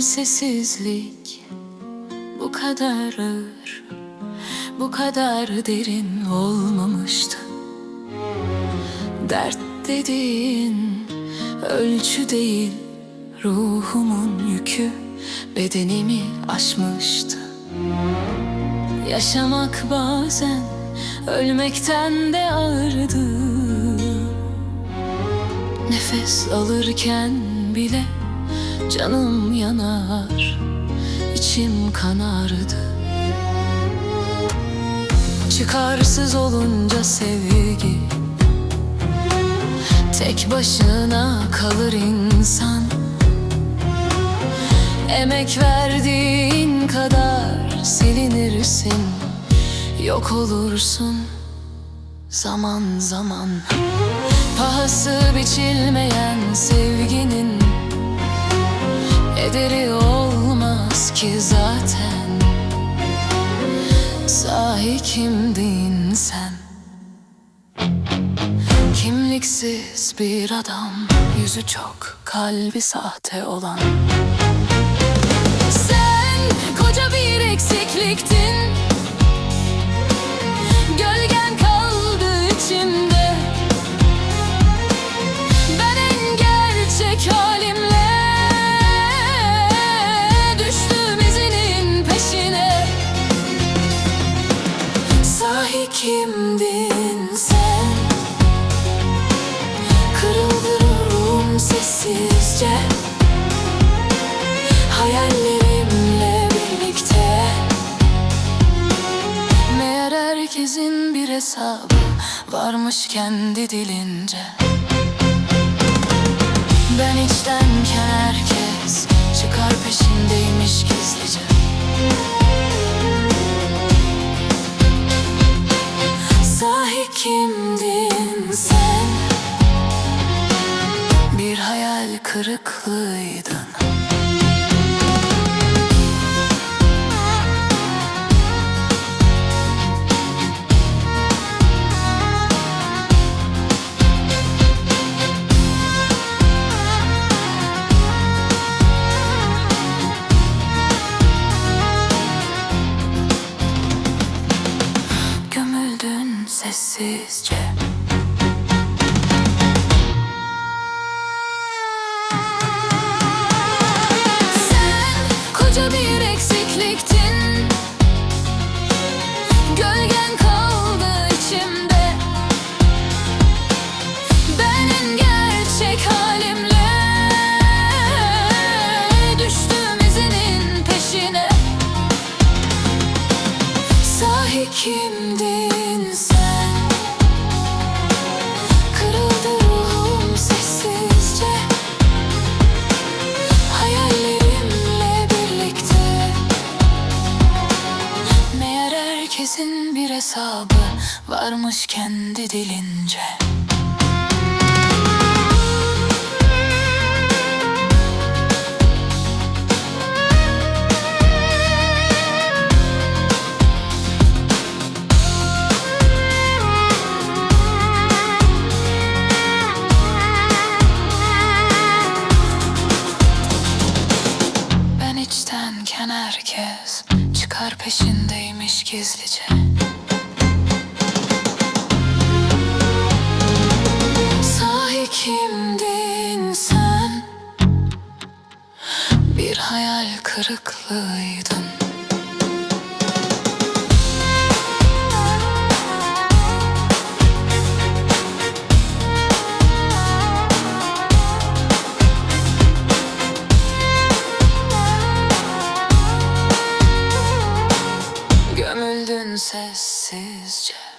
sessizlik bu kadar ağır, bu kadar derin olmamıştı. Dert dediğin ölçü değil, ruhumun yükü bedenimi aşmıştı. Yaşamak bazen ölmekten de ağırdı. Nefes alırken bile canım yanar, içim kanardı. Çıkarsız olunca sevgi Tek başına kalır insan Emek verdiğin kadar silinirsin Yok olursun zaman zaman Pahası biçilmeyen sevginin Ederi olmaz ki zaten. Sahi kimdin sen? Kimliksiz bir adam Yüzü çok kalbi sahte olan. Sen koca bir eksikliktin kimdin sen? Kırıldı ruhum sessizce. Hayallerimle birlikte. Meğer herkesin bir hesabı Varmış kendi dilince. Ben içtenken herkes Çıkar peşindeymiş gizlice hayal kırıklığıydın. Sessizce kimdin sen? Kırıldı ruhum sessizce. Hayallerimle birlikte. Meğer herkesin bir hesabı Varmış kendi dilince peşindeymiş gizlice. Sahi kimdin sen? Bir hayal kırıklığıydın. Gömüldün sessizce